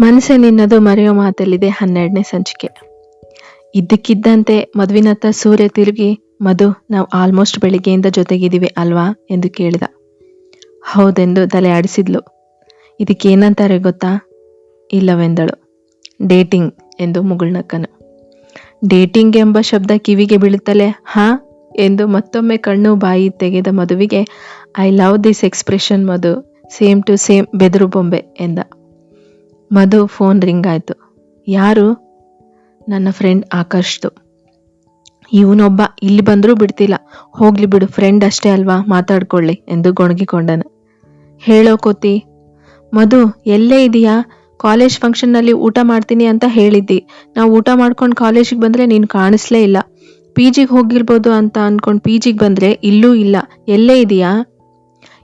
ಮನಸ್ಸೆ ನಿನ್ನದು ಮರೆಯೋ ಮಾತಲ್ಲಿದೆ ಹನ್ನೆರಡನೇ ಸಂಚಿಕೆ. ಇದ್ದಕ್ಕಿದ್ದಂತೆ ಮದುವಿನತ್ತ ಸೂರ್ಯ ತಿರುಗಿ, ಮಧು, ನಾವು ಆಲ್ಮೋಸ್ಟ್ ಬೆಳಿಗ್ಗೆಯಿಂದ ಜೊತೆಗಿದ್ದೀವಿ ಅಲ್ವಾ? ಎಂದು ಕೇಳಿದ. ಹೌದೆಂದು ತಲೆ ಆಡಿಸಿದ್ಲು ಇದಕ್ಕೇನಂತಾರೆ ಗೊತ್ತಾ? ಇಲ್ಲವೆಂದಳು. ಡೇಟಿಂಗ್, ಎಂದು ಮುಗುಳ್ನಕ್ಕನು. ಡೇಟಿಂಗ್ ಎಂಬ ಶಬ್ದ ಕಿವಿಗೆ ಬೀಳುತ್ತಲೇ, ಹಾ? ಎಂದು ಮತ್ತೊಮ್ಮೆ ಕಣ್ಣು ಬಾಯಿ ತೆಗೆದ ಮದುವಿಗೆ, I love this expression Madhu, same to same ಬೆದರು ಬೊಂಬೆ ಎಂದ. ಮಧು ಫೋನ್ ರಿಂಗ್ ಆಯಿತು. ಯಾರು? ನನ್ನ ಫ್ರೆಂಡ್ ಆಕರ್ಷ್ದು. ಇವನೊಬ್ಬ ಇಲ್ಲಿ ಬಂದರೂ ಬಿಡ್ತಿಲ್ಲ. ಹೋಗ್ಲಿ ಬಿಡು, ಫ್ರೆಂಡ್ ಅಷ್ಟೇ ಅಲ್ವಾ? ಮಾತಾಡ್ಕೊಳ್ಳಿ ಎಂದು ಗೊಣಗಿಕೊಂಡನು. ಹೇಳೋ ಕೋತಿ, ಮಧು, ಎಲ್ಲೇ ಇದೆಯಾ? ಕಾಲೇಜ್ ಫಂಕ್ಷನ್ನಲ್ಲಿ ಊಟ ಮಾಡ್ತೀನಿ ಅಂತ ಹೇಳಿದ್ದಿ. ನಾವು ಊಟ ಮಾಡ್ಕೊಂಡು ಕಾಲೇಜಿಗೆ ಬಂದರೆ ನೀನು ಕಾಣಿಸ್ಲೇ ಇಲ್ಲ. ಪಿ ಜಿಗೆ ಹೋಗಿರ್ಬೋದು ಅಂತ ಅಂದ್ಕೊಂಡು ಪಿ ಜಿಗೆ ಬಂದರೆ ಇಲ್ಲೂ ಇಲ್ಲ. ಎಲ್ಲೇ ಇದೆಯಾ?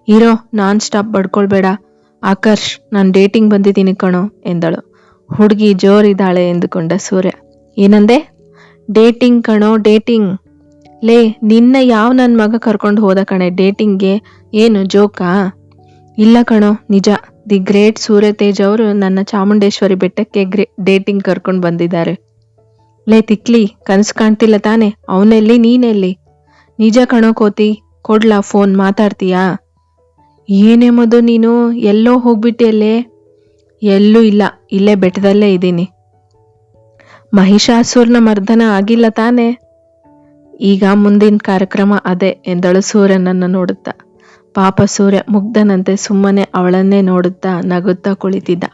ಇರೋ, ನಾನ್ ಸ್ಟಾಪ್ ಬಡ್ಕೊಳ್ಬೇಡ ಆಕರ್ಷ್, ನಾನು ಡೇಟಿಂಗ್ ಬಂದಿದ್ದೀನಿ ಕಣೋ, ಎಂದಳು. ಹುಡುಗಿ ಜೋರಿದ್ದಾಳೆ ಎಂದುಕೊಂಡ ಸೂರ್ಯ. ಏನಂದೆ? ಡೇಟಿಂಗ್ ಕಣೋ ಡೇಟಿಂಗ್ ಲೇ, ನಿನ್ನ ಯಾವ ನನ್ನ ಮಗ ಕರ್ಕೊಂಡು ಹೋದ ಕಣೆ ಡೇಟಿಂಗ್ಗೆ ಏನು, ಜೋಕಾ? ಇಲ್ಲ ಕಣೋ, ನಿಜ. ದಿ ಗ್ರೇಟ್ ಸೂರ್ಯ ತೇಜ್ ಅವರು ನನ್ನ ಚಾಮುಂಡೇಶ್ವರಿ ಬೆಟ್ಟಕ್ಕೆ ಗ್ರೇ ಡೇಟಿಂಗ್ ಕರ್ಕೊಂಡು ಬಂದಿದ್ದಾರೆ. ಲೇ, ತಿಕ್ಲಿ, ಕನಸು ಕಾಣ್ತಿಲ್ಲ ತಾನೆ, ಅವನೆಲ್ಲಿ, ನೀನೆಲ್ಲಿ? ನಿಜ ಕಣೋ ಕೋತಿ, ಕೊಡ್ಲಾ, ಫೋನ್ ಮಾತಾಡ್ತೀಯಾ? ಏನೇ ಮದು ನೀನು, ಎಲ್ಲೋ ಹೋಗ್ಬಿಟ್ಟಿಯಲ್ಲೇ ಎಲ್ಲೂ ಇಲ್ಲ, ಇಲ್ಲೇ ಬೆಟ್ಟದಲ್ಲೇ ಇದ್ದೀನಿ. ಮಹಿಷಾಸುರನ ಮರ್ದನ ಆಗಿಲ್ಲ ತಾನೆ? ಈಗ ಮುಂದಿನ ಕಾರ್ಯಕ್ರಮ ಅದೇ ಎಂದಳು ಸೂರ್ಯನನ್ನು ನೋಡುತ್ತಾ. ಪಾಪ ಸೂರ್ಯ ಮುಗ್ಧನಂತೆ ಸುಮ್ಮನೆ ಅವಳನ್ನೇ ನೋಡುತ್ತಾ ನಗುತ್ತಾ ಕುಳಿತಿದ್ದ.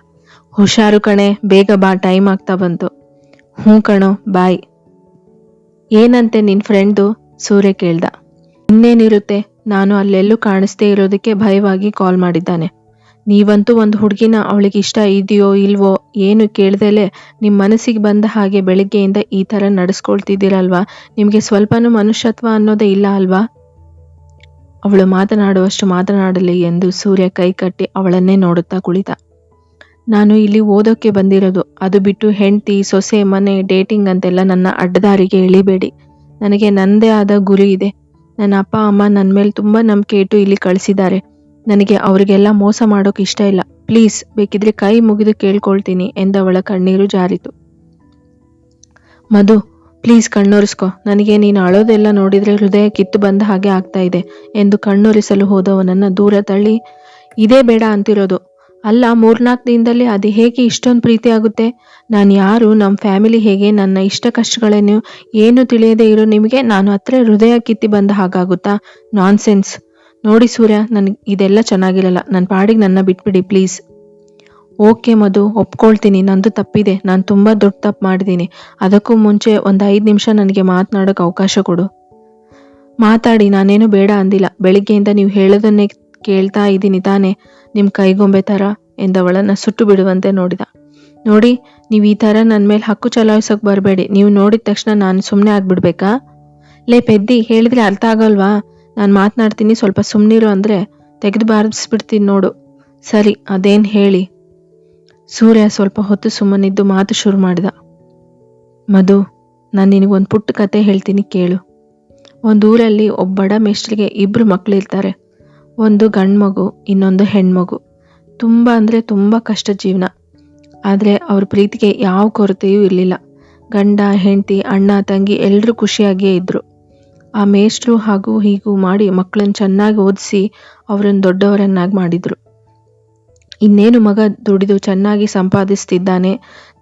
ಹುಷಾರು ಕಣೆ, ಬೇಗ ಬಾ, ಟೈಮ್ ಆಗ್ತಾ ಬಂತು. ಹ್ಞೂ ಕಣೋ, ಬಾಯ್. ಏನಂತೆ ನಿನ್ ಫ್ರೆಂಡು ಸೂರ್ಯ ಕೇಳ್ದ. ಇನ್ನೇನಿರುತ್ತೆ? ನಾನು ಅಲ್ಲೆಲ್ಲೂ ಕಾಣಿಸ್ದೇ ಇರೋದಕ್ಕೆ ಭಯವಾಗಿ ಕಾಲ್ ಮಾಡಿದ್ದಾನೆ. ನೀವಂತೂ ಒಂದು ಹುಡುಗಿನ ಅವಳಿಗೆ ಇಷ್ಟ ಇದೆಯೋ ಇಲ್ವೋ ಏನು ಕೇಳ್ದಲೆ ನಿಮ್ಮ ಮನಸ್ಸಿಗೆ ಬಂದ ಹಾಗೆ ಬೆಳಿಗ್ಗೆಯಿಂದ ಈ ಥರ ನಡೆಸ್ಕೊಳ್ತಿದ್ದೀರಲ್ವಾ? ನಿಮಗೆ ಸ್ವಲ್ಪನೂ ಮನುಷ್ಯತ್ವ ಅನ್ನೋದೇ ಇಲ್ಲ ಅಲ್ವಾ? ಅವಳು ಮಾತನಾಡುವಷ್ಟು ಮಾತನಾಡಲಿ ಎಂದು ಸೂರ್ಯ ಕೈ ಕಟ್ಟಿ ಅವಳನ್ನೇ ನೋಡುತ್ತಾ ಕುಳಿತ. ನಾನು ಇಲ್ಲಿ ಓದೋಕ್ಕೆ ಬಂದಿರೋದು. ಅದು ಬಿಟ್ಟು ಹೆಂಡತಿ, ಸೊಸೆ, ಮನೆ, ಡೇಟಿಂಗ್ ಅಂತೆಲ್ಲ ನನ್ನ ಅಡ್ಡದಾರಿಗೆ ಇಳಿಬೇಡಿ. ನನಗೆ ನನ್ನದೇ ಆದ ಗುರಿ ಇದೆ. ನನ್ನ ಅಪ್ಪ, ಅಮ್ಮ ನನ್ನ ಮೇಲೆ ತುಂಬ ನಂಬಿಕೆ ಇಟ್ಟು ಇಲ್ಲಿ ಕಳಿಸಿದ್ದಾರೆ. ನನಗೆ ಅವರಿಗೆಲ್ಲ ಮೋಸ ಮಾಡೋಕೆ ಇಷ್ಟ ಇಲ್ಲ. ಪ್ಲೀಸ್, ಬೇಕಿದ್ರೆ ಕೈ ಮುಗಿದು ಕೇಳ್ಕೊಳ್ತೀನಿ ಎಂದವಳ ಕಣ್ಣೀರು ಜಾರಿತು. ಮಧು, ಪ್ಲೀಸ್ ಕಣ್ಣೊರೆಸ್ಕೊ. ನನಗೆ ನೀನು ಅಳೋದೆಲ್ಲ ನೋಡಿದರೆ ಹೃದಯ ಕಿತ್ತು ಬಂದ ಹಾಗೆ ಆಗ್ತಾ ಇದೆ ಎಂದು ಕಣ್ಣೊರೆಸಲು ಹೋದವನನ್ನು ದೂರ ತಳ್ಳಿ, ಇದೇ ಬೇಡ ಅಂತಿರೋದು. ಅಲ್ಲ ಮೂರ್ನಾಲ್ಕು ದಿನದಲ್ಲಿ ಅದು ಹೇಗೆ ಇಷ್ಟೊಂದು ಪ್ರೀತಿ ಆಗುತ್ತೆ? ನಾನು ಯಾರು, ನಮ್ಮ ಫ್ಯಾಮಿಲಿ ಹೇಗೆ, ನನ್ನ ಇಷ್ಟ ಕಷ್ಟಗಳೇನು, ಏನು ತಿಳಿಯದೇ ಇರೋ ನಿಮಗೆ ನಾನು ಹತ್ರ ಹೃದಯ ಕಿತ್ತಿ ಬಂದ ಹಾಗಾಗುತ್ತಾ? ನಾನ್ ಸೆನ್ಸ್ ನೋಡಿ ಸೂರ್ಯ ನನಗೆ ಇದೆಲ್ಲ ಚೆನ್ನಾಗಿರಲ್ಲ ನನ್ನ ಪಾಡಿಗೆ ನನ್ನ ಬಿಟ್ಬಿಡಿ, ಪ್ಲೀಸ್. ಓಕೆ ಮಧು, ಒಪ್ಕೊಳ್ತೀನಿ, ನಂದು ತಪ್ಪಿದೆ, ನಾನು ತುಂಬ ದೊಡ್ಡ ತಪ್ಪು ಮಾಡಿದ್ದೀನಿ. ಅದಕ್ಕೂ ಮುಂಚೆ ಒಂದು ಐದು ನಿಮಿಷ ನನಗೆ ಮಾತನಾಡೋಕೆ ಅವಕಾಶ ಕೊಡು. ಮಾತಾಡಿ, ನಾನೇನು ಬೇಡ ಅಂದಿಲ್ಲ. ಬೆಳಿಗ್ಗೆಯಿಂದ ನೀವು ಹೇಳೋದನ್ನೇ ಕೇಳ್ತಾ ಇದ್ದೀನಿ ತಾನೆ. ನಿಮ್ಮ ಕೈಗೊಂಬೆ ಥರ ಎಂದವಳನ್ನು ಸುಟ್ಟು ಬಿಡುವಂತೆ ನೋಡಿದ. ನೋಡಿ, ನೀವು ಈ ಥರ ನನ್ನ ಮೇಲೆ ಹಕ್ಕು ಚಲಾಯಿಸೋಕೆ ಬರಬೇಡಿ. ನೀವು ನೋಡಿದ ತಕ್ಷಣ ನಾನು ಸುಮ್ಮನೆ ಆಗ್ಬಿಡ್ಬೇಕಾ? ಲೇ ಪೆದ್ದಿ, ಹೇಳಿದ್ರೆ ಅರ್ಥ ಆಗೋಲ್ವಾ? ನಾನು ಮಾತನಾಡ್ತೀನಿ ಸ್ವಲ್ಪ ಸುಮ್ಮನಿರು ಅಂದರೆ ತೆಗೆದು ಬಾರಿಸ್ಬಿಡ್ತೀನಿ ನೋಡು. ಸರಿ, ಅದೇನು ಹೇಳಿ. ಸೂರ್ಯ ಸ್ವಲ್ಪ ಹೊತ್ತು ಸುಮ್ಮನಿದ್ದು ಮಾತು ಶುರು ಮಾಡಿದ. ಮಧು, ನಾನು ನಿನಗೊಂದು ಪುಟ್ಟ ಕತೆ ಹೇಳ್ತೀನಿ ಕೇಳು. ಒಂದೂರಲ್ಲಿ ಒಬ್ಬ ಬಡ ಮೇಷ್ಟ್ರಿಗೆ ಇಬ್ಬರು ಮಕ್ಕಳಿರ್ತಾರೆ ಒಂದು ಗಂಡು ಮಗು ಇನ್ನೊಂದು ಹೆಣ್ಮಗು. ತುಂಬ ಅಂದರೆ ತುಂಬ ಕಷ್ಟ ಜೀವನ. ಆದರೆ ಅವ್ರ ಪ್ರೀತಿಗೆ ಯಾವ ಕೊರತೆಯೂ ಇರಲಿಲ್ಲ. ಗಂಡ, ಹೆಂಡತಿ, ಅಣ್ಣ, ತಂಗಿ ಎಲ್ಲರೂ ಖುಷಿಯಾಗಿಯೇ ಇದ್ದರು ಆ ಮೇಷ್ಟ್ರು ಹಾಗೂ ಹೀಗೂ ಮಾಡಿ ಮಕ್ಕಳನ್ನ ಚೆನ್ನಾಗಿ ಓದಿಸಿ ಅವರನ್ನು ದೊಡ್ಡವರನ್ನಾಗಿ ಮಾಡಿದರು. ಇನ್ನೇನು ಮಗ ದುಡಿದು ಚೆನ್ನಾಗಿ ಸಂಪಾದಿಸ್ತಿದ್ದಾನೆ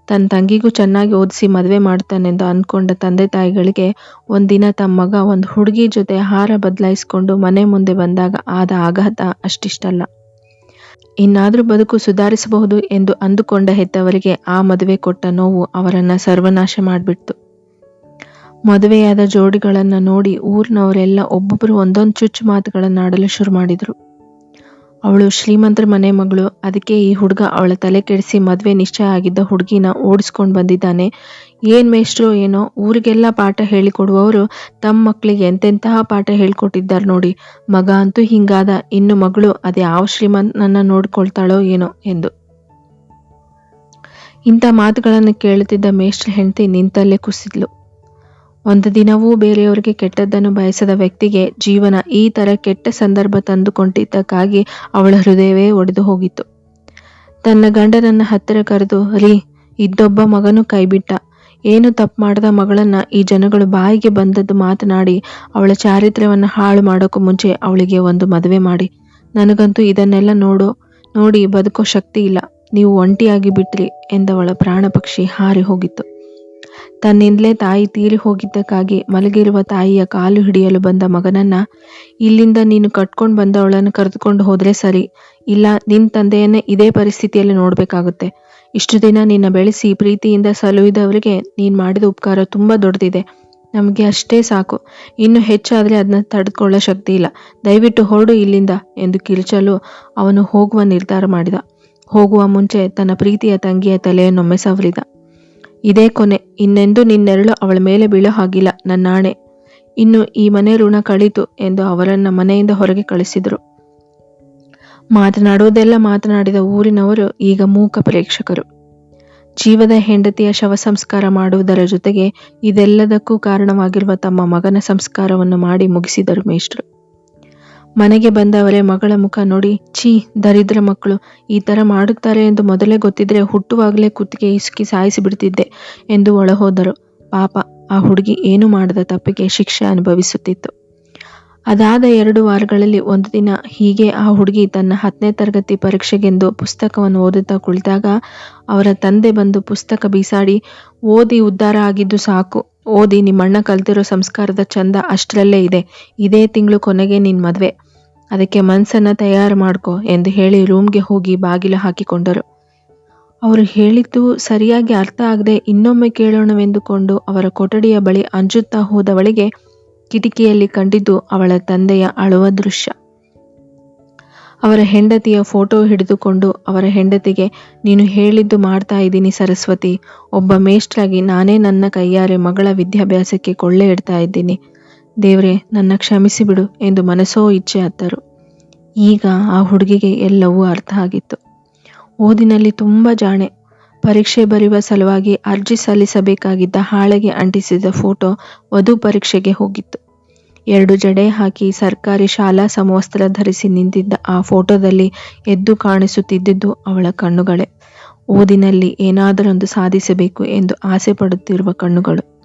ತನ್ನ ತಂಗಿಗೂ ಚೆನ್ನಾಗಿ ಓದಿಸಿ ಮದುವೆ ಮಾಡ್ತಾನೆಂದು ಅಂದ್ಕೊಂಡ ತಂದೆ ತಾಯಿಗಳಿಗೆ ಒಂದಿನ ತಮ್ಮ ಮಗ ಒಂದು ಹುಡುಗಿ ಜೊತೆ ಹಾರ ಬದಲಾಯಿಸ್ಕೊಂಡು ಮನೆ ಮುಂದೆ ಬಂದಾಗ ಆದ ಆಘಾತ ಅಷ್ಟಿಷ್ಟಲ್ಲ. ಇನ್ನಾದರೂ ಬದುಕು ಸುಧಾರಿಸಬಹುದು ಎಂದು ಅಂದುಕೊಂಡ ಹೆತ್ತವರಿಗೆ ಆ ಮದುವೆ ಕೊಟ್ಟ ನೋವು ಅವರನ್ನು ಸರ್ವನಾಶ ಮಾಡಿಬಿಡ್ತು. ಮದುವೆಯಾದ ಜೋಡಿಗಳನ್ನು ನೋಡಿ ಊರಿನವರೆಲ್ಲ ಒಬ್ಬೊಬ್ಬರು ಒಂದೊಂದು ಚುಚ್ಚು ಮಾತುಗಳನ್ನಾಡಲು ಶುರು ಮಾಡಿದರು. ಅವಳು ಶ್ರೀಮಂತರ ಮನೆ ಮಗಳು. ಅದಕ್ಕೆ ಈ ಹುಡುಗ ಅವಳ ತಲೆ ಕೆಡಿಸಿ ಮದುವೆ ನಿಶ್ಚಯ ಆಗಿದ್ದ ಹುಡುಗಿನ ಓಡಿಸ್ಕೊಂಡು ಬಂದಿದ್ದಾನೆ. ಏನು ಮೇಷ್ಟ್ರು ಏನೋ ಊರಿಗೆಲ್ಲ ಪಾಠ ಹೇಳಿಕೊಡುವವರು ತಮ್ಮ ಮಕ್ಕಳಿಗೆ ಎಂತೆಂತಹ ಪಾಠ ಹೇಳ್ಕೊಟ್ಟಿದ್ದಾರೆ ನೋಡಿ. ಮಗ ಅಂತೂ ಹಿಂಗಾದ, ಇನ್ನು ಮಗಳು ಅದೇ ಯಾವ ಶ್ರೀಮಂತನನ್ನು ನೋಡ್ಕೊಳ್ತಾಳೋ ಏನೋ ಎಂದು. ಇಂಥ ಮಾತುಗಳನ್ನು ಕೇಳುತ್ತಿದ್ದ ಮೇಷ್ಟ್ರ ಹೆಂಡತಿ ನಿಂತಲ್ಲೇ ಕುಸಿದ್ಲು. ಒಂದು ದಿನವೂ ಬೇರೆಯವರಿಗೆ ಕೆಟ್ಟದ್ದನ್ನು ಬಯಸದ ವ್ಯಕ್ತಿಗೆ ಜೀವನ ಈ ಥರ ಕೆಟ್ಟ ಸಂದರ್ಭ ತಂದುಕೊಂಡಿದ್ದಕ್ಕಾಗಿ ಅವಳ ಹೃದಯವೇ ಒಡೆದು ಹೋಗಿತ್ತು. ತನ್ನ ಗಂಡನನ್ನ ಹತ್ತಿರ ಕರೆದು, ರೀ, ಇದ್ದೊಬ್ಬ ಮಗನು ಕೈಬಿಟ್ಟ. ಏನು ತಪ್ಪು ಮಾಡದ ಮಗಳನ್ನ ಈ ಜನಗಳು ಬಾಯಿಗೆ ಬಂದದ್ದು ಮಾತನಾಡಿ ಅವಳ ಚಾರಿತ್ರ್ಯವನ್ನು ಹಾಳು ಮಾಡೋಕ್ಕೂ ಮುಂಚೆ ಅವಳಿಗೆ ಒಂದು ಮದುವೆ ಮಾಡಿ. ನನಗಂತೂ ಇದನ್ನೆಲ್ಲ ನೋಡು, ನೋಡಿ ಬದುಕೋ ಶಕ್ತಿ ಇಲ್ಲ. ನೀವು ಒಂಟಿಯಾಗಿ ಬಿಟ್ರಿ ಎಂದವಳ ಪ್ರಾಣ ಪಕ್ಷಿ ಹಾರಿ ಹೋಗಿತ್ತು. ತನ್ನಿಂದಲೇ ತಾಯಿ ತೀರಿ ಹೋಗಿದ್ದಕ್ಕಾಗಿ ಮಲಗಿರುವ ತಾಯಿಯ ಕಾಲು ಹಿಡಿಯಲು ಬಂದ ಮಗನನ್ನ, ಇಲ್ಲಿಂದ ನೀನು ಕಟ್ಕೊಂಡು ಬಂದವಳನ್ನು ಕರೆದುಕೊಂಡು ಹೋದ್ರೆ ಸರಿ, ಇಲ್ಲ ನಿನ್ ತಂದೆಯನ್ನೇ ಇದೇ ಪರಿಸ್ಥಿತಿಯಲ್ಲಿ ನೋಡ್ಬೇಕಾಗುತ್ತೆ. ಇಷ್ಟು ದಿನ ನಿನ್ನ ಬೆಳೆಸಿ ಪ್ರೀತಿಯಿಂದ ಸಲುಹಿದವರಿಗೆ ನೀನ್ ಮಾಡಿದ ಉಪಕಾರ ತುಂಬಾ ದೊಡ್ಡದಿದೆ. ನಮಗೆ ಅಷ್ಟೇ ಸಾಕು. ಇನ್ನು ಹೆಚ್ಚಾದ್ರೆ ಅದನ್ನ ತಡೆದುಕೊಳ್ಳೋ ಶಕ್ತಿ ಇಲ್ಲ. ದಯವಿಟ್ಟು ಹೊರಡು ಇಲ್ಲಿಂದ, ಎಂದು ಕಿರುಚಲು ಅವನು ಹೋಗುವ ನಿರ್ಧಾರ ಮಾಡಿದ. ಹೋಗುವ ಮುಂಚೆ ತನ್ನ ಪ್ರೀತಿಯ ತಂಗಿಯ ತಲೆಯನ್ನೊಮ್ಮೆ ಸವರಿದ ಇದೇ ಕೊನೆ. ಇನ್ನೆಂದೂ ನಿನ್ನೆರಳು ಅವಳ ಮೇಲೆ ಬೀಳೋ ಹಾಗಿಲ್ಲ, ನನ್ನಾಣೆ. ಇನ್ನು ಈ ಮನೆ ಋಣ ಕಳಿತು ಎಂದು ಅವರನ್ನ ಮನೆಯಿಂದ ಹೊರಗೆ ಕಳಿಸಿದರು. ಮಾತನಾಡುವುದೆಲ್ಲ ಮಾತನಾಡಿದ ಊರಿನವರು ಈಗ ಮೂಕ ಪ್ರೇಕ್ಷಕರು. ಜೀವದ ಹೆಂಡತಿಯ ಶವ ಸಂಸ್ಕಾರ ಮಾಡುವುದರ ಜೊತೆಗೆ ಇದೆಲ್ಲದಕ್ಕೂ ಕಾರಣವಾಗಿರುವ ತಮ್ಮ ಮಗನ ಸಂಸ್ಕಾರವನ್ನು ಮಾಡಿ ಮುಗಿಸಿದರು ಮೇಷ್ಟ್ರು. ಮನೆಗೆ ಬಂದವರೇ ಮಗಳ ಮುಖ ನೋಡಿ, ಛೀ, ದರಿದ್ರ ಮಕ್ಕಳು, ಈ ತರ ಮಾಡುತ್ತಾರೆ ಎಂದು ಮೊದಲೇ ಗೊತ್ತಿದ್ರೆ ಹುಟ್ಟುವಾಗಲೇ ಕುತ್ತಿಗೆ ಇಸುಕಿ ಸಾಯಿಸಿ ಬಿಡ್ತಿದ್ದೆ ಎಂದು ಒಳಹೋದರು. ಪಾಪ, ಆ ಹುಡುಗಿ ಏನು ಮಾಡದ ತಪ್ಪಿಗೆ ಶಿಕ್ಷೆ ಅನುಭವಿಸುತ್ತಿತ್ತು. ಅದಾದ ಎರಡು ವಾರಗಳಲ್ಲಿ ಒಂದು ದಿನ ಹೀಗೆ ಆ ಹುಡುಗಿ ತನ್ನ ಹತ್ತನೇ ತರಗತಿ ಪರೀಕ್ಷೆಗೆಂದು ಪುಸ್ತಕವನ್ನು ಓದುತ್ತಾ ಕುಳಿತಾಗ ಅವರ ತಂದೆ ಬಂದು ಪುಸ್ತಕ ಬೀಸಾಡಿ, ಓದಿ ಉದ್ಧಾರ ಆಗಿದ್ದು ಸಾಕು, ಓದಿ ನಿಮ್ಮಣ್ಣ ಕಲ್ತಿರೋ ಸಂಸ್ಕಾರದ ಚಂದ ಅಷ್ಟರಲ್ಲೇ ಇದೆ, ಇದೇ ತಿಂಗಳು ಕೊನೆಗೆ ನಿನ್ನ ಮದ್ವೆ. ಅದಕ್ಕೆ ಮನಸ್ಸನ್ನು ತಯಾರು ಮಾಡ್ಕೊ ಎಂದು ಹೇಳಿ ರೂಮ್ಗೆ ಹೋಗಿ ಬಾಗಿಲು ಹಾಕಿಕೊಂಡರು. ಅವರು ಹೇಳಿದ್ದು ಸರಿಯಾಗಿ ಅರ್ಥ ಆಗದೆ ಇನ್ನೊಮ್ಮೆ ಕೇಳೋಣವೆಂದುಕೊಂಡು ಅವರ ಕೊಠಡಿಯ ಬಳಿ ಅಂಜುತ್ತಾ ಹೋದವಳಿಗೆ ಕಿಟಕಿಯಲ್ಲಿ ಕಂಡಿದ್ದು ಅವಳ ತಂದೆಯ ಅಳುವ ದೃಶ್ಯ. ಅವರ ಹೆಂಡತಿಯ ಫೋಟೋ ಹಿಡಿದುಕೊಂಡು ಅವರ ಹೆಂಡತಿಗೆ, ನೀನು ಹೇಳಿದ್ದು ಮಾಡ್ತಾ ಇದ್ದೀನಿ ಸರಸ್ವತಿ. ಒಬ್ಬ ಮೇಷ್ಟ್ರಾಗಿ ನಾನೇ ನನ್ನ ಕೈಯಾರೆ ಮಗಳ ವಿದ್ಯಾಭ್ಯಾಸಕ್ಕೆ ಕೊಳ್ಳೆ ಇಡ್ತಾ ಇದ್ದೀನಿ. ದೇವ್ರೆ, ನನ್ನ ಕ್ಷಮಿಸಿ ಬಿಡು ಎಂದು ಮನಸ್ಸೋ ಇಚ್ಛೆ ಹತ್ತರು. ಈಗ ಆ ಹುಡುಗಿಗೆ ಎಲ್ಲವೂ ಅರ್ಥ ಆಗಿತ್ತು. ಓದಿನಲ್ಲಿ ತುಂಬ ಜಾಣೆ. ಪರೀಕ್ಷೆ ಬರೆಯುವ ಸಲುವಾಗಿ ಅರ್ಜಿ ಸಲ್ಲಿಸಬೇಕಾಗಿದ್ದ ಹಾಳೆಗೆ ಅಂಟಿಸಿದ ಫೋಟೋ ವಧು ಪರೀಕ್ಷೆಗೆ ಹೋಗಿತ್ತು. ಎರಡು ಜಡೆ ಹಾಕಿ ಸರ್ಕಾರಿ ಶಾಲಾ ಸಮವಸ್ತ್ರ ಧರಿಸಿ ನಿಂತಿದ್ದ ಆ ಫೋಟೋದಲ್ಲಿ ಎದ್ದು ಕಾಣಿಸುತ್ತಿದ್ದುದು ಅವಳ ಕಣ್ಣುಗಳೇ. ಓದಿನಲ್ಲಿ ಏನಾದರೊಂದು ಸಾಧಿಸಬೇಕು ಎಂದು ಆಸೆ ಪಡುತ್ತಿರುವ ಕಣ್ಣುಗಳು.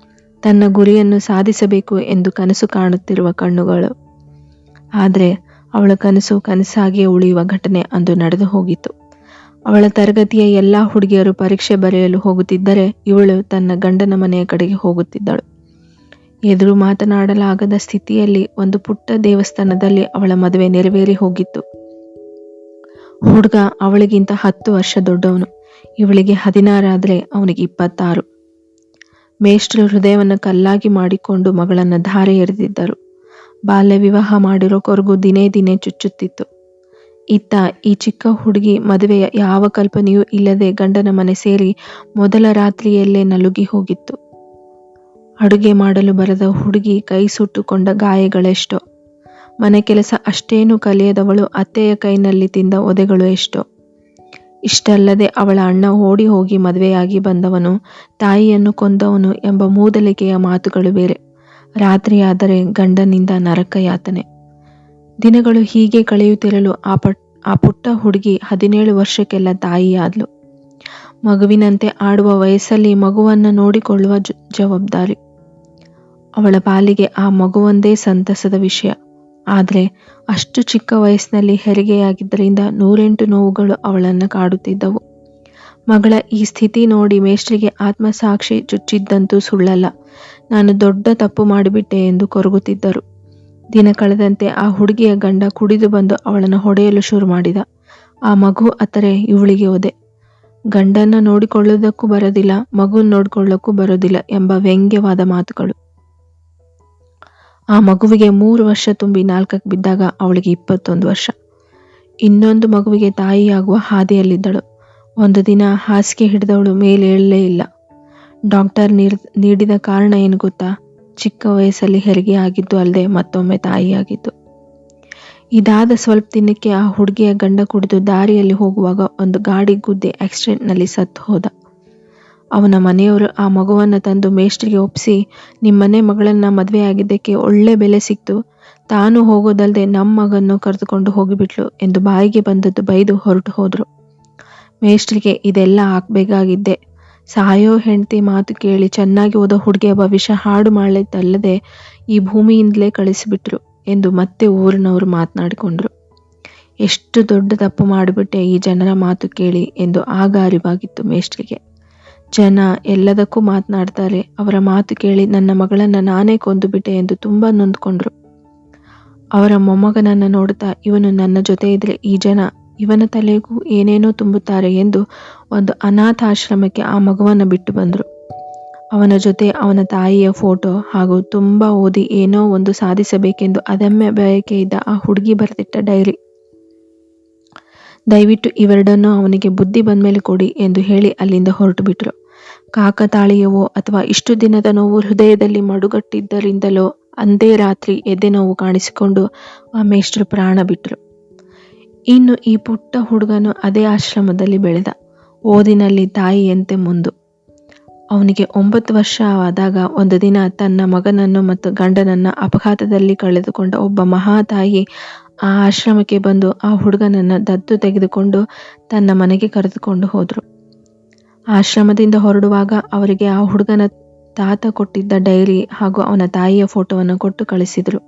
ತನ್ನ ಗುರಿಯನ್ನು ಸಾಧಿಸಬೇಕು ಎಂದು ಕನಸು ಕಾಣುತ್ತಿರುವ ಕಣ್ಣುಗಳು. ಆದರೆ ಅವಳ ಕನಸು ಕನಸಾಗಿಯೇ ಉಳಿಯುವ ಘಟನೆ ಅಂದು ನಡೆದು ಹೋಗಿತ್ತು. ಅವಳ ತರಗತಿಯ ಎಲ್ಲ ಹುಡುಗಿಯರು ಪರೀಕ್ಷೆ ಬರೆಯಲು ಹೋಗುತ್ತಿದ್ದರೆ ಇವಳು ತನ್ನ ಗಂಡನ ಮನೆಯ ಕಡೆಗೆ ಹೋಗುತ್ತಿದ್ದಳು. ಎದುರು ಮಾತನಾಡಲಾಗದ ಸ್ಥಿತಿಯಲ್ಲಿ ಒಂದು ಪುಟ್ಟ ದೇವಸ್ಥಾನದಲ್ಲಿ ಅವಳ ಮದುವೆ ನೆರವೇರಿ ಹೋಗಿತ್ತು. ಹುಡುಗ ಅವಳಿಗಿಂತ ಹತ್ತು ವರ್ಷ ದೊಡ್ಡವನು. ಇವಳಿಗೆ ಹದಿನಾರಾದರೆ ಅವನಿಗೆ ಇಪ್ಪತ್ತಾರು. ಮೇಷ್ಟ್ರು ಹೃದಯವನ್ನು ಕಲ್ಲಾಗಿ ಮಾಡಿಕೊಂಡು ಮಗಳನ್ನು ಧಾರೆ ಎರೆದಿದ್ದರು. ಬಾಲ್ಯ ವಿವಾಹ ಮಾಡಿರೋ ಕೊರಗು ದಿನೇ ದಿನೇ ಚುಚ್ಚುತ್ತಿತ್ತು. ಇತ್ತ ಈ ಚಿಕ್ಕ ಹುಡುಗಿ ಮದುವೆಯ ಯಾವ ಕಲ್ಪನೆಯೂ ಇಲ್ಲದೆ ಗಂಡನ ಮನೆ ಸೇರಿ ಮೊದಲ ರಾತ್ರಿಯಲ್ಲೇ ನಲುಗಿ ಹೋಗಿತ್ತು. ಅಡುಗೆ ಮಾಡಲು ಬರದ ಹುಡುಗಿ ಕೈ ಸುಟ್ಟುಕೊಂಡ ಗಾಯಗಳೆಷ್ಟೋ. ಮನೆ ಕೆಲಸ ಅಷ್ಟೇನು ಕಲಿಯದವಳು ಅತ್ತೆಯ ಕೈನಲ್ಲಿ ತಿಂದ ಒದೆಗಳು ಎಷ್ಟೋ. ಇಷ್ಟಲ್ಲದೆ ಅವಳ ಅಣ್ಣ ಓಡಿ ಹೋಗಿ ಮದುವೆಯಾಗಿ ಬಂದವನು, ತಾಯಿಯನ್ನು ಕೊಂದವನು ಎಂಬ ಮೂದಲಿಕೆಯ ಮಾತುಗಳು ಬೇರೆ. ರಾತ್ರಿಯಾದರೆ ಗಂಡನಿಂದ ನರಕ ಯಾತನೆ ದಿನಗಳು ಹೀಗೆ ಕಳೆಯುತ್ತಿರಲು ಆ ಪಟ್, ಆ ಪುಟ್ಟ ಹುಡುಗಿ ಹದಿನೇಳು ವರ್ಷಕ್ಕೆಲ್ಲ ತಾಯಿಯಾದ್ಲು. ಮಗುವಿನಂತೆ ಆಡುವ ವಯಸ್ಸಲ್ಲಿ ಮಗುವನ್ನು ನೋಡಿಕೊಳ್ಳುವ ಜವಾಬ್ದಾರಿ. ಅವಳ ಪಾಲಿಗೆ ಆ ಮಗುವೊಂದೇ ಸಂತಸದ ವಿಷಯ. ಆದರೆ ಅಷ್ಟು ಚಿಕ್ಕ ವಯಸ್ಸಿನಲ್ಲಿ ಹೆರಿಗೆಯಾಗಿದ್ದರಿಂದ ನೂರೆಂಟು ನೋವುಗಳು ಅವಳನ್ನು ಕಾಡುತ್ತಿದ್ದವು. ಮಗಳ ಈ ಸ್ಥಿತಿ ನೋಡಿ ಮೇಷ್ಟ್ರಿಗೆ ಆತ್ಮಸಾಕ್ಷಿ ಚುಚ್ಚಿದ್ದಂತೂ ಸುಳ್ಳಲ್ಲ. ನಾನು ದೊಡ್ಡ ತಪ್ಪು ಮಾಡಿಬಿಟ್ಟೆ ಎಂದು ಕೊರಗುತ್ತಿದ್ದರು. ದಿನ ಕಳೆದಂತೆ ಆ ಹುಡುಗಿಯ ಗಂಡ ಕುಡಿದು ಬಂದು ಅವಳನ್ನು ಹೊಡೆಯಲು ಶುರು ಮಾಡಿದ. ಆ ಮಗು ಅತ್ತರೆ ಇವಳಿಗೆ ಒದೆ. ಗಂಡನ್ನ ನೋಡಿಕೊಳ್ಳುವುದಕ್ಕೂ ಬರೋದಿಲ್ಲ ಮಗು ನೋಡಿಕೊಳ್ಳೋಕ್ಕೂ ಬರೋದಿಲ್ಲ ಎಂಬ ವ್ಯಂಗ್ಯವಾದ ಮಾತುಗಳು. ಆ ಮಗುವಿಗೆ ಮೂರು ವರ್ಷ ತುಂಬಿ ನಾಲ್ಕಕ್ಕೆ ಬಿದ್ದಾಗ ಅವಳಿಗೆ ಇಪ್ಪತ್ತೊಂದು ವರ್ಷ. ಇನ್ನೊಂದು ಮಗುವಿಗೆ ತಾಯಿಯಾಗುವ ಹಾದಿಯಲ್ಲಿದ್ದಳು. ಒಂದು ದಿನ ಹಾಸಿಗೆ ಹಿಡಿದವಳು ಮೇಲೆ ಏಳಲೇ ಇಲ್ಲ. ಡಾಕ್ಟರ್ ನೀಡಿದ ಕಾರಣ ಏನು ಗೊತ್ತಾ? ಚಿಕ್ಕ ವಯಸ್ಸಲ್ಲಿ ಹೆರಿಗೆ ಆಗಿದ್ದು ಅಲ್ಲದೆ ಮತ್ತೊಮ್ಮೆ ತಾಯಿಯಾಗಿದ್ದು. ಇದಾದ ಸ್ವಲ್ಪ ದಿನಕ್ಕೆ ಆ ಹುಡುಗಿಯ ಗಂಡ ಕುಡಿದು ದಾರಿಯಲ್ಲಿ ಹೋಗುವಾಗ ಒಂದು ಗಾಡಿ ಗುದ್ದೆ ಆಕ್ಸಿಡೆಂಟ್ನಲ್ಲಿ ಸತ್ತು ಹೋದ. ಅವನ ಮನೆಯವರು ಆ ಮಗುವನ್ನು ತಂದು ಮೇಷ್ಟ್ರಿಗೆ ಒಪ್ಪಿಸಿ, ನಿಮ್ಮನೆ ಮಗಳನ್ನು ಮದುವೆ ಆಗಿದ್ದಕ್ಕೆ ಒಳ್ಳೆ ಬೆಲೆ ಸಿಕ್ತು. ತಾನು ಹೋಗೋದಲ್ಲದೆ ನಮ್ಮ ಮಗನ್ನು ಕರೆದುಕೊಂಡು ಹೋಗಿಬಿಟ್ಲು ಎಂದು ಬಾಯಿಗೆ ಬಂದದ್ದು ಬೈದು ಹೊರಟು ಹೋದರು. ಮೇಷ್ಟ್ರಿಗೆ ಇದೆಲ್ಲ ಹಾಕ್ಬೇಕಾಗಿದ್ದೆ ಸಾಯೋ ಹೆಂಡತಿ ಮಾತು ಕೇಳಿ ಚೆನ್ನಾಗಿ ಓದೋ ಹುಡುಗಿಯ ಭವಿಷ್ಯ ಹಾಡು ಮಾಡಿದ್ದಲ್ಲದೆ ಈ ಭೂಮಿಯಿಂದಲೇ ಕಳಿಸಿಬಿಟ್ರು ಎಂದು ಮತ್ತೆ ಊರಿನವರು ಮಾತನಾಡಿಕೊಂಡರು. ಎಷ್ಟು ದೊಡ್ಡ ತಪ್ಪು ಮಾಡಿಬಿಟ್ಟೆ ಈ ಜನರ ಮಾತು ಕೇಳಿ ಎಂದು ಆಗ ಅರಿವಾಗಿತ್ತು ಮೇಷ್ಟ್ರಿಗೆ. ಜನ ಎಲ್ಲದಕ್ಕೂ ಮಾತನಾಡ್ತಾರೆ. ಅವರ ಮಾತು ಕೇಳಿ ನನ್ನ ಮಗಳನ್ನು ನಾನೇ ಕೊಂದುಬಿಟ್ಟೆ ಎಂದು ತುಂಬ ನೊಂದ್ಕೊಂಡ್ರು. ಅವರ ಮೊಮ್ಮಗನನ್ನು ನೋಡುತ್ತಾ ಇವನು ನನ್ನ ಜೊತೆ ಇದ್ರೆ ಈ ಜನ ಇವನ ತಲೆಗೂ ಏನೇನೋ ತುಂಬುತ್ತಾರೆ ಎಂದು ಒಂದು ಅನಾಥಾಶ್ರಮಕ್ಕೆ ಆ ಮಗುವನ್ನು ಬಿಟ್ಟು ಬಂದರು. ಅವನ ಜೊತೆ ಅವನ ತಾಯಿಯ ಫೋಟೋ ಹಾಗೂ ತುಂಬ ಓದಿ ಏನೋ ಒಂದು ಸಾಧಿಸಬೇಕೆಂದು ಅದಮ್ಯ ಬಯಕೆ ಇದ್ದ ಆ ಹುಡುಗಿ ಬರೆದಿಟ್ಟ ಡೈರಿ. ದಯವಿಟ್ಟು ಇವೆರಡನ್ನೂ ಅವನಿಗೆ ಬುದ್ಧಿ ಬಂದ ಮೇಲೆ ಕೊಡಿ ಎಂದು ಹೇಳಿ ಅಲ್ಲಿಂದ ಹೊರಟು ಬಿಟ್ರು ಕಾಕತಾಳೀಯವೋ ಅಥವಾ ಇಷ್ಟು ದಿನದ ನೋವು ಹೃದಯದಲ್ಲಿ ಮಡುಗಟ್ಟಿದ್ದರಿಂದಲೋ, ಅಂದೇ ರಾತ್ರಿ ಎದೆ ನೋವು ಕಾಣಿಸಿಕೊಂಡು ಆ ಪ್ರಾಣ ಬಿಟ್ಟರು ಇನ್ನು ಈ ಪುಟ್ಟ ಹುಡುಗನು ಅದೇ ಆಶ್ರಮದಲ್ಲಿ ಬೆಳೆದ, ಓದಿನಲ್ಲಿ ತಾಯಿಯಂತೆ ಮುಂದು. ಅವನಿಗೆ ಒಂಬತ್ತು ವರ್ಷ ಆದಾಗ ಒಂದು ದಿನ ತನ್ನ ಮಗನನ್ನು ಮತ್ತು ಗಂಡನನ್ನು ಅಪಘಾತದಲ್ಲಿ ಕಳೆದುಕೊಂಡ ಒಬ್ಬ ಮಹಾತಾಯಿ ಆ ಆಶ್ರಮಕ್ಕೆ ಬಂದು ಆ ಹುಡುಗನನ್ನು ದತ್ತು ತೆಗೆದುಕೊಂಡು ತನ್ನ ಮನೆಗೆ ಕರೆದುಕೊಂಡು ಹೋದ್ರು. ಆಶ್ರಮದಿಂದ ಹೊರಡುವಾಗ ಅವರಿಗೆ ಆ ಹುಡುಗನ ತಾತ ಕೊಟ್ಟಿದ್ದ ಡೈರಿ ಹಾಗೂ ಅವನ ತಾಯಿಯ ಫೋಟೋವನ್ನು ಕೊಟ್ಟು ಕಳಿಸಿದರು.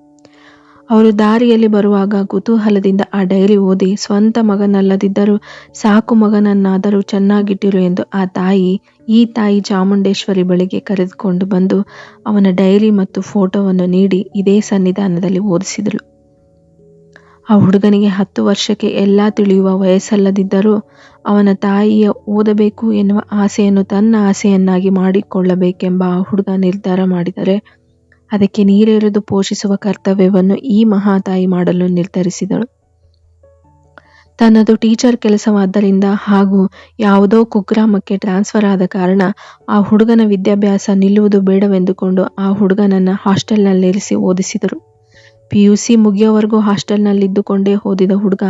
ಅವರು ದಾರಿಯಲ್ಲಿ ಬರುವಾಗ ಕುತೂಹಲದಿಂದ ಆ ಡೈರಿ ಓದಿ ಸ್ವಂತ ಮಗನಲ್ಲದಿದ್ದರೂ ಸಾಕು ಮಗನನ್ನಾದರೂ ಚೆನ್ನಾಗಿಟ್ಟಿರು ಎಂದು ಆ ತಾಯಿ, ಈ ತಾಯಿ ಚಾಮುಂಡೇಶ್ವರಿ ಬಳಿಗೆ ಕರೆದುಕೊಂಡು ಬಂದು ಅವನ ಡೈರಿ ಮತ್ತು ಫೋಟೋವನ್ನು ನೀಡಿ ಇದೇ ಸನ್ನಿಧಾನದಲ್ಲಿ ಓದಿಸಿದಳು. ಆ ಹುಡುಗನಿಗೆ ಹತ್ತು ವರ್ಷಕ್ಕೆ ಎಲ್ಲ ತಿಳಿಯುವ ವಯಸ್ಸಲ್ಲದಿದ್ದರೂ ಅವನ ತಾಯಿಯ ಓದಬೇಕು ಎನ್ನುವ ಆಸೆಯನ್ನು ತನ್ನ ಆಸೆಯನ್ನಾಗಿ ಮಾಡಿಕೊಳ್ಳಬೇಕೆಂಬ ಆ ಹುಡುಗ ನಿರ್ಧಾರ ಮಾಡಿದರೆ ಅದಕ್ಕೆ ನೀರೆರೆದು ಪೋಷಿಸುವ ಕರ್ತವ್ಯವನ್ನು ಈ ಮಹಾತಾಯಿ ಮಾಡಲು ನಿರ್ಧರಿಸಿದಳು. ತನ್ನದು ಟೀಚರ್ ಕೆಲಸವಾದ್ದರಿಂದ ಹಾಗೂ ಯಾವುದೋ ಕುಗ್ರಾಮಕ್ಕೆ ಟ್ರಾನ್ಸ್ಫರ್ ಆದ ಕಾರಣ ಆ ಹುಡುಗನ ವಿದ್ಯಾಭ್ಯಾಸ ನಿಲ್ಲುವುದು ಬೇಡವೆಂದುಕೊಂಡು ಆ ಹುಡುಗನನ್ನು ಹಾಸ್ಟೆಲ್ನಲ್ಲಿರಿಸಿ ಓದಿಸಿದರು. ಪಿ ಯು ಸಿ ಮುಗಿಯೋವರೆಗೂ ಹಾಸ್ಟೆಲ್ನಲ್ಲಿದ್ದುಕೊಂಡೇ ಓದಿದ ಹುಡುಗ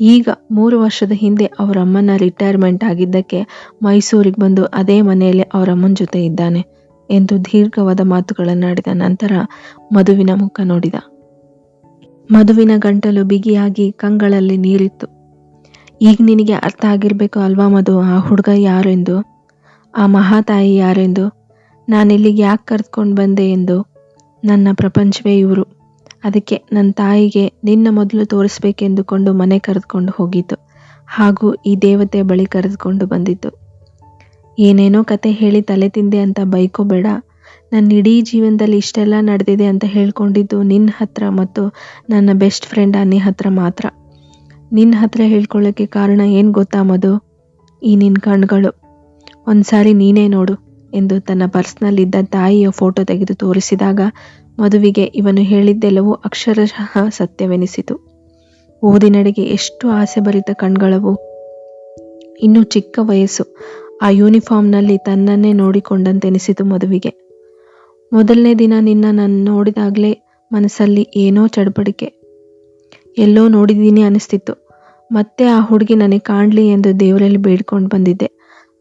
ಈಗ ಮೂರು ವರ್ಷದ ಹಿಂದೆ ಅವರ ಅಮ್ಮನ ರಿಟೈರ್ಮೆಂಟ್ ಆಗಿದ್ದಕ್ಕೆ ಮೈಸೂರಿಗೆ ಬಂದು ಅದೇ ಮನೆಯಲ್ಲಿ ಅವರಮ್ಮನ ಜೊತೆ ಇದ್ದಾನೆ ಎಂದು ದೀರ್ಘವಾದ ಮಾತುಗಳನ್ನಾಡಿದ ನಂತರ ಮಧುವಿನ ಮುಖ ನೋಡಿದ. ಮಧುವಿನ ಗಂಟಲು ಬಿಗಿಯಾಗಿ ಕಂಗಳಲ್ಲಿ ನೀರಿತ್ತು. ಈಗ ನಿನಗೆ ಅರ್ಥ ಆಗಿರಬೇಕು ಅಲ್ವಾ ಮಧು, ಆ ಹುಡುಗ ಯಾರೆಂದು? ಆ ಮಹಾತಾಯಿ ಯಾರೆಂದು? ನಾನಿಲ್ಲಿಗೆ ಯಾಕೆ ಕರೆದುಕೊಂಡು ಬಂದೆ ಎಂದು? ನನ್ನ ಪ್ರಪಂಚವೇ ಇವರು. ಅದಕ್ಕೆ ನನ್ನ ತಾಯಿಗೆ ನಿನ್ನ ಮೊದಲು ತೋರಿಸ್ಬೇಕೆಂದುಕೊಂಡು ಮನೆ ಕರೆದುಕೊಂಡು ಹೋಗಿದ್ದು ಹಾಗೂ ಈ ದೇವತೆ ಬಳಿ ಕರೆದುಕೊಂಡು ಬಂದಿದ್ದು. ಏನೇನೋ ಕತೆ ಹೇಳಿ ತಲೆ ತಿಂದೆ ಅಂತ ಬೈಕೋಬೇಡ. ನನ್ನ ಇಡೀ ಜೀವನದಲ್ಲಿ ಇಷ್ಟೆಲ್ಲ ನಡೆದಿದೆ ಅಂತ ಹೇಳ್ಕೊಂಡಿದ್ದು ನಿನ್ನ ಹತ್ರ ಮತ್ತು ನನ್ನ ಬೆಸ್ಟ್ ಫ್ರೆಂಡ್ ಅನ್ನಿ ಹತ್ರ ಮಾತ್ರ. ನಿನ್ನ ಹತ್ರ ಹೇಳ್ಕೊಳ್ಳೋಕ್ಕೆ ಕಾರಣ ಏನು ಗೊತ್ತಾ ಮದು ಈ ನಿನ್ನ ಕಣ್ಗಳು ಒಂದ್ಸಾರಿ ನೀನೇ ನೋಡು ಎಂದು ತನ್ನ ಪರ್ಸ್ನಲ್ಲಿದ್ದ ತಾಯಿಯ ಫೋಟೋ ತೆಗೆದು ತೋರಿಸಿದಾಗ ಮಧುವಿಗೆ ಇವನು ಹೇಳಿದ್ದೆಲ್ಲವೂ ಅಕ್ಷರಶಃ ಸತ್ಯವೆನಿಸಿತು. ಓದಿನಡೆಗೆ ಎಷ್ಟು ಆಸೆ ಭರಿತ ಕಣ್ಗಳವು. ಇನ್ನು ಚಿಕ್ಕ ವಯಸ್ಸು. ಆ ಯೂನಿಫಾರ್ಮ್ನಲ್ಲಿ ತನ್ನನ್ನೇ ನೋಡಿಕೊಂಡಂತೆನಿಸಿತು ಮದುವಿಗೆ. ಮೊದಲನೇ ದಿನ ನಿನ್ನ ನಾನು ನೋಡಿದಾಗಲೇ ಮನಸ್ಸಲ್ಲಿ ಏನೋ ಚಡಪಡಿಕೆ. ಎಲ್ಲೋ ನೋಡಿದ್ದೀನಿ ಅನಿಸ್ತಿತ್ತು. ಮತ್ತೆ ಆ ಹುಡುಗಿ ನನಗೆ ಕಾಣಲಿ ಎಂದು ದೇವರಲ್ಲಿ ಬೇಡ್ಕೊಂಡು ಬಂದಿದ್ದೆ.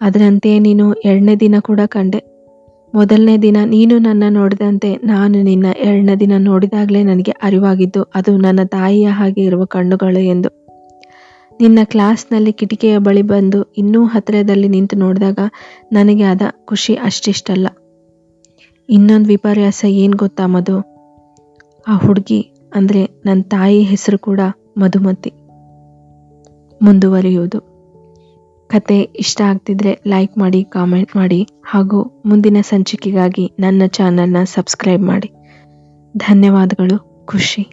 ಅದರಂತೆಯೇ ನೀನು ಎರಡನೇ ದಿನ ಕೂಡ ಕಂಡೆ. ಮೊದಲನೇ ದಿನ ನೀನು ನನ್ನ ನೋಡಿದಂತೆ ನಾನು ನಿನ್ನ ಎರಡನೇ ದಿನ ನೋಡಿದಾಗಲೇ ನನಗೆ ಅರಿವಾಗಿದ್ದು, ಅದು ನನ್ನ ತಾಯಿಯ ಹಾಗೆ ಇರುವ ಕಣ್ಣುಗಳು ಎಂದು. ನಿನ್ನ ಕ್ಲಾಸ್ನಲ್ಲಿ ಕಿಟಕಿಯ ಬಳಿ ಬಂದು ಇನ್ನೂ ಹತ್ತಿರದಲ್ಲಿ ನಿಂತು ನೋಡಿದಾಗ ನನಗೆ ಆದ ಖುಷಿ ಅಷ್ಟಿಷ್ಟಲ್ಲ. ಇನ್ನೊಂದು ವಿಪರ್ಯಾಸ ಏನು ಗೊತ್ತಾ ಮಧು? ಆ ಹುಡುಗಿ ಅಂದರೆ ನನ್ನ ತಾಯಿ ಹೆಸರು ಕೂಡ ಮಧುಮತಿ. ಮುಂದುವರಿಯುವುದು. ಕತೆ ಇಷ್ಟ ಆಗ್ತಿದ್ರೆ ಲೈಕ್ ಮಾಡಿ ಕಾಮೆಂಟ್ ಮಾಡಿ ಹಾಗೂ ಮುಂದಿನ ಸಂಚಿಕೆಗಾಗಿ ನನ್ನ ಚಾನಲ್ನ ಸಬ್ಸ್ಕ್ರೈಬ್ ಮಾಡಿ. ಧನ್ಯವಾದಗಳು, ಖುಷಿ.